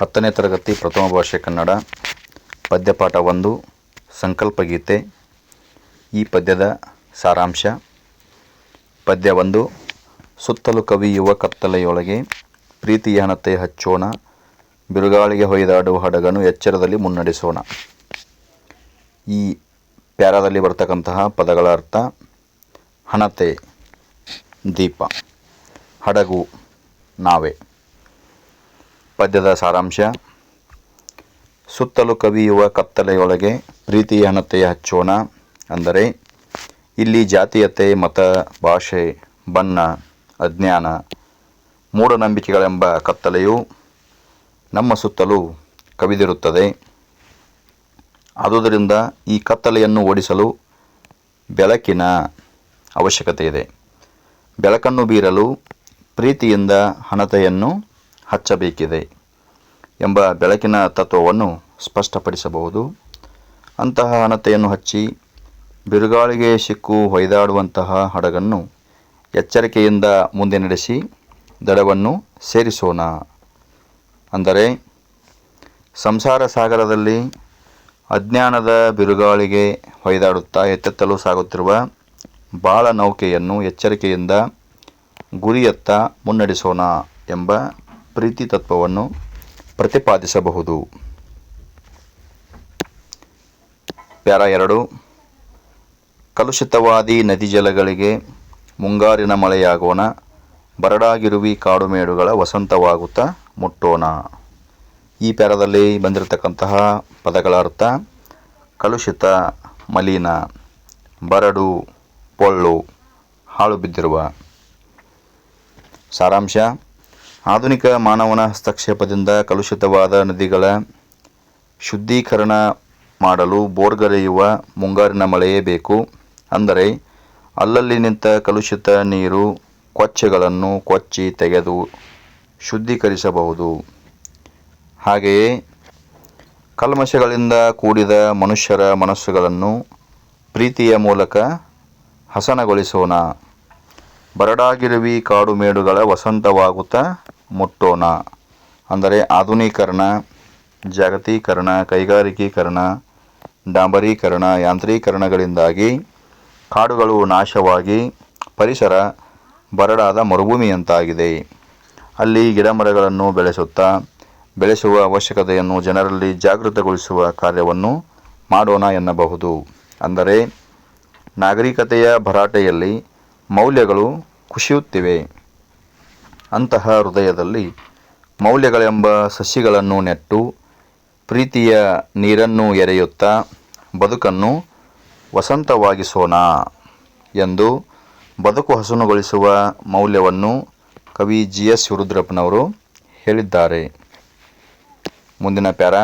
ಹತ್ತನೇ ತರಗತಿ ಪ್ರಥಮ ಭಾಷೆ ಕನ್ನಡ, ಪದ್ಯಪಾಠ ಒಂದು, ಸಂಕಲ್ಪ ಗೀತೆ, ಈ ಪದ್ಯದ ಸಾರಾಂಶ. ಪದ್ಯ ಒಂದು, ಸುತ್ತಲೂ ಕವಿಯುವ ಕತ್ತಲೆಯೊಳಗೆ ಪ್ರೀತಿಯ ಹಣತೆ ಹಚ್ಚೋಣ, ಬಿರುಗಾಳಿಗೆ ಹೊಯ್ದಾಡುವ ಹಡಗನ್ನು ಎಚ್ಚರದಲ್ಲಿ ಮುನ್ನಡೆಸೋಣ. ಈ ಪ್ಯಾರಾದಲ್ಲಿ ಬರ್ತಕ್ಕಂತಹ ಪದಗಳ ಅರ್ಥ, ಹಣತೆ, ದೀಪ, ಹಡಗು, ನಾವೆ. ಪದ್ಯದ ಸಾರಾಂಶ. ಸುತ್ತಲೂ ಕವಿಯುವ ಕತ್ತಲೆಯೊಳಗೆ ಪ್ರೀತಿಯ ಹಣತೆಯ ಹಚ್ಚೋಣ ಅಂದರೆ, ಇಲ್ಲಿ ಜಾತೀಯತೆ, ಮತ, ಭಾಷೆ, ಬಣ್ಣ, ಅಜ್ಞಾನ, ಮೂಢನಂಬಿಕೆಗಳೆಂಬ ಕತ್ತಲೆಯು ನಮ್ಮ ಸುತ್ತಲೂ ಕವಿದಿರುತ್ತದೆ. ಆದುದರಿಂದ ಈ ಕತ್ತಲೆಯನ್ನು ಓಡಿಸಲು ಬೆಳಕಿನ ಅವಶ್ಯಕತೆ ಇದೆ ಬೆಳಕನ್ನು ಬೀರಲು ಪ್ರೀತಿಯಿಂದ ಹಣತೆಯನ್ನು ಹಚ್ಚಬೇಕಿದೆ ಎಂಬ ಬೆಳಕಿನ ತತ್ವವನ್ನು ಸ್ಪಷ್ಟಪಡಿಸಬಹುದು. ಅಂತಹ ಹಣತೆಯನ್ನು ಹಚ್ಚಿ ಬಿರುಗಾಳಿಗೆ ಸಿಕ್ಕು ಹೊಯ್ದಾಡುವಂತಹ ಹಡಗನ್ನು ಎಚ್ಚರಿಕೆಯಿಂದ ಮುಂದೆ ನಡೆಸಿ ದಡವನ್ನು ಸೇರಿಸೋಣ. ಅಂದರೆ ಸಂಸಾರ ಸಾಗರದಲ್ಲಿ ಅಜ್ಞಾನದ ಬಿರುಗಾಳಿಗೆ ಹೊಯ್ದಾಡುತ್ತಾ ಎತ್ತೆತ್ತಲು ಸಾಗುತ್ತಿರುವ ಬಾಳ ನೌಕೆಯನ್ನು ಎಚ್ಚರಿಕೆಯಿಂದ ಗುರಿಯತ್ತ ಮುನ್ನಡೆಸೋಣ ಎಂಬ ಪ್ರೀತಿ ತತ್ವವನ್ನು ಪ್ರತಿಪಾದಿಸಬಹುದು. ಪ್ಯಾರ ಎರಡು, ಕಲುಷಿತವಾದಿ ನದಿ ಜಲಗಳಿಗೆ ಮುಂಗಾರಿನ ಮಳೆಯಾಗೋಣ, ಬರಡಾಗಿರುವಿ ಕಾಡುಮೇಡುಗಳ ವಸಂತವಾಗುತ್ತಾ ಮುಟ್ಟೋಣ. ಈ ಪ್ಯಾರದಲ್ಲಿ ಬಂದಿರತಕ್ಕಂತಹ ಪದಗಳ ಅರ್ಥ, ಕಲುಷಿತ, ಮಲಿನ, ಬರಡು, ಪೊಳ್ಳು, ಹಾಳು ಬಿದ್ದಿರುವ. ಸಾರಾಂಶ ಆಧುನಿಕ ಮಾನವನ ಹಸ್ತಕ್ಷೇಪದಿಂದ ಕಲುಷಿತವಾದ ನದಿಗಳ ಶುದ್ಧೀಕರಣ ಮಾಡಲು ಬೋರ್ಗರೆಯುವ ಮುಂಗಾರಿನ ಮಳೆಯೇ ಬೇಕು. ಅಂದರೆ, ಅಲ್ಲಲ್ಲಿ ನಿಂತ ಕಲುಷಿತ ನೀರು ಕೊಚ್ಚೆಗಳನ್ನು ಕೊಚ್ಚಿ ತೆಗೆದು ಶುದ್ಧೀಕರಿಸಬಹುದು. ಹಾಗೆಯೇ, ಕಲ್ಮಶಗಳಿಂದ ಕೂಡಿದ ಮನುಷ್ಯರ ಮನಸ್ಸುಗಳನ್ನು ಪ್ರೀತಿಯ ಮೂಲಕ ಹಸನಗೊಳಿಸೋಣ. ಬರಡಾಗಿರುವಿ ಕಾಡು ಮೇಡುಗಳ ವಸಂತವಾಗುತ್ತಾ ಮುಟ್ಟೋಣ. ಅಂದರೆ ಆಧುನೀಕರಣ, ಜಾಗತೀಕರಣ, ಕೈಗಾರಿಕೀಕರಣ, ಡಾಂಬರೀಕರಣ, ಯಾಂತ್ರೀಕರಣಗಳಿಂದಾಗಿ ಕಾಡುಗಳು ನಾಶವಾಗಿ ಪರಿಸರ ಬರಡಾದ ಮರುಭೂಮಿಯಂತಾಗಿದೆ. ಅಲ್ಲಿ ಗಿಡಮರಗಳನ್ನು ಬೆಳೆಸುತ್ತಾ, ಬೆಳೆಸುವ ಅವಶ್ಯಕತೆಯನ್ನು ಜನರಲ್ಲಿ ಜಾಗೃತಗೊಳಿಸುವ ಕಾರ್ಯವನ್ನು ಮಾಡೋಣ ಎನ್ನಬಹುದು. ಅಂದರೆ ನಾಗರಿಕತೆಯ ಭರಾಟೆಯಲ್ಲಿ ಮೌಲ್ಯಗಳು ಕುಸಿಯುತ್ತಿವೆ. ಅಂತಹ ಹೃದಯದಲ್ಲಿ ಮೌಲ್ಯಗಳೆಂಬ ಸಸಿಗಳನ್ನು ನೆಟ್ಟು ಪ್ರೀತಿಯ ನೀರನ್ನು ಎರೆಯುತ್ತಾ ಬದುಕನ್ನು ವಸಂತವಾಗಿಸೋಣ ಎಂದು ಬದುಕು ಹಸನುಗೊಳಿಸುವ ಮೌಲ್ಯವನ್ನು ಕವಿ ಜಿ ಎಸ್ ರುದ್ರಪ್ಪನವರು ಹೇಳಿದ್ದಾರೆ. ಮುಂದಿನ ಪ್ಯಾರ.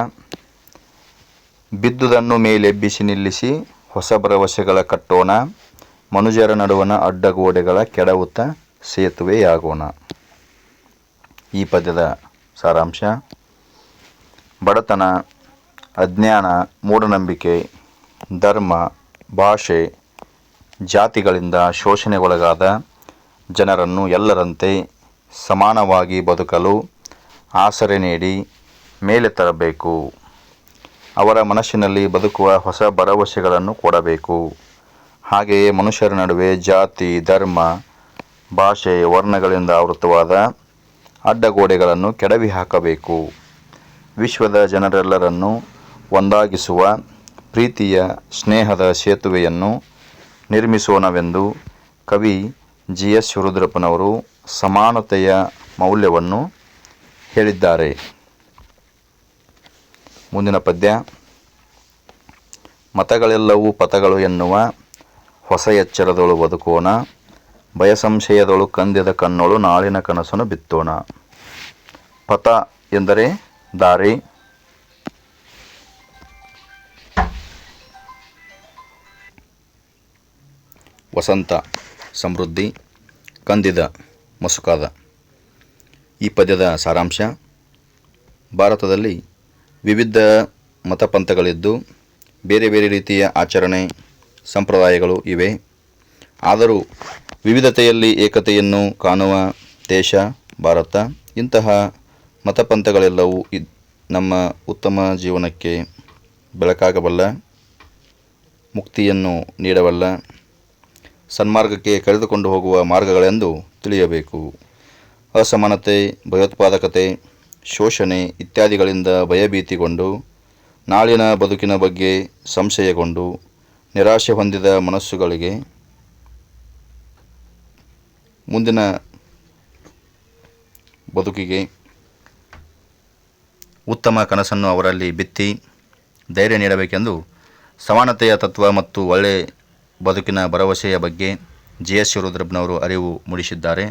ಬಿದ್ದುದನ್ನು ಮೇಲೆಬ್ಬಿಸಿ ನಿಲ್ಲಿಸಿ ಹೊಸ ಭರವಸೆಗಳ ಕಟ್ಟೋಣ. ಮನುಜರ ನಡುವಣ ಅಡ್ಡಗೋಡೆಗಳ ಕೆಡವುತ್ತ ಸೇತುವೆಯಾಗೋಣ. ಈ ಪದ್ಯದ ಸಾರಾಂಶ, ಬಡತನ, ಅಜ್ಞಾನ, ಮೂಢನಂಬಿಕೆ, ಧರ್ಮ, ಭಾಷೆ, ಜಾತಿಗಳಿಂದ ಶೋಷಣೆಗೊಳಗಾದ ಜನರನ್ನು ಎಲ್ಲರಂತೆ ಸಮಾನವಾಗಿ ಬದುಕಲು ಆಸರೆ ನೀಡಿ ಮೇಲೆ ತರಬೇಕು. ಅವರ ಮನಸ್ಸಿನಲ್ಲಿ ಬದುಕುವ ಹೊಸ ಭರವಸೆಗಳನ್ನು ಕೊಡಬೇಕು. ಹಾಗೆಯೇ ಮನುಷ್ಯರ ನಡುವೆ ಜಾತಿ, ಧರ್ಮ, ಭಾಷೆ, ವರ್ಣಗಳಿಂದ ಆವೃತವಾದ ಅಡ್ಡಗೋಡೆಗಳನ್ನು ಕೆಡವಿ ಹಾಕಬೇಕು. ವಿಶ್ವದ ಜನರೆಲ್ಲರನ್ನು ಒಂದಾಗಿಸುವ ಪ್ರೀತಿಯ ಸ್ನೇಹದ ಸೇತುವೆಯನ್ನು ನಿರ್ಮಿಸೋಣವೆಂದು ಕವಿ ಜಿ ಎಸ್ ರುದ್ರಪ್ಪನವರು ಸಮಾನತೆಯ ಮೌಲ್ಯವನ್ನು ಹೇಳಿದ್ದಾರೆ. ಮುಂದಿನ ಪದ್ಯ, ಮತಗಳೆಲ್ಲವೂ ಪಥಗಳು ಎನ್ನುವ ಹೊಸ ಎಚ್ಚರದೊಳು ಬದುಕೋಣ. ಭಯಸಂಶಯದೊಳು ಕಂದಿದ ಕಣ್ಣೊಳು ನಾಳಿನ ಕನಸನ್ನು ಬಿತ್ತೋಣ. ಪಥ ಎಂದರೆ ದಾರಿ. ವಸಂತ, ಸಮೃದ್ಧಿ, ಕಂದಿದ, ಮಸುಕಾದ. ಈ ಪದ್ಯದ ಸಾರಾಂಶ, ಭಾರತದಲ್ಲಿ ವಿವಿಧ ಮತಪಂಥಗಳಿದ್ದು ಬೇರೆ ಬೇರೆ ರೀತಿಯ ಆಚರಣೆ, ಸಂಪ್ರದಾಯಗಳು ಇವೆ. ಆದರೂ ವಿವಿಧತೆಯಲ್ಲಿ ಏಕತೆಯನ್ನು ಕಾಣುವ ದೇಶ, ಭಾರತ. ಇಂತಹ ಮತಪಂಥಗಳೆಲ್ಲವೂ ಇದ್ ನಮ್ಮ ಉತ್ತಮ ಜೀವನಕ್ಕೆ ಬೆಳಕಾಗಬಲ್ಲ, ಮುಕ್ತಿಯನ್ನು ನೀಡಬಲ್ಲ, ಸನ್ಮಾರ್ಗಕ್ಕೆ ಕರೆದುಕೊಂಡು ಹೋಗುವ ಮಾರ್ಗಗಳೆಂದು ತಿಳಿಯಬೇಕು. ಅಸಮಾನತೆ, ಭಯೋತ್ಪಾದಕತೆ, ಶೋಷಣೆ ಇತ್ಯಾದಿಗಳಿಂದ ಭಯಭೀತಿಗೊಂಡು, ನಾಳಿನ ಬದುಕಿನ ಬಗ್ಗೆ ಸಂಶಯಗೊಂಡು, ನಿರಾಶೆ ಹೊಂದಿದ ಮನಸ್ಸುಗಳಿಗೆ ಮುಂದಿನ ಬದುಕಿಗೆ ಉತ್ತಮ ಕನಸನ್ನು ಅವರಲ್ಲಿ ಬಿತ್ತಿ ಧೈರ್ಯ ನೀಡಬೇಕೆಂದು ಸಮಾನತೆಯ ತತ್ವ ಮತ್ತು ಒಳ್ಳೆ ಬದುಕಿನ ಭರವಸೆಯ ಬಗ್ಗೆ ಜಿ ಎಸ್ ಶಿವರುದ್ರಪ್ಪನವರು ಅರಿವು ಮೂಡಿಸಿದ್ದಾರೆ.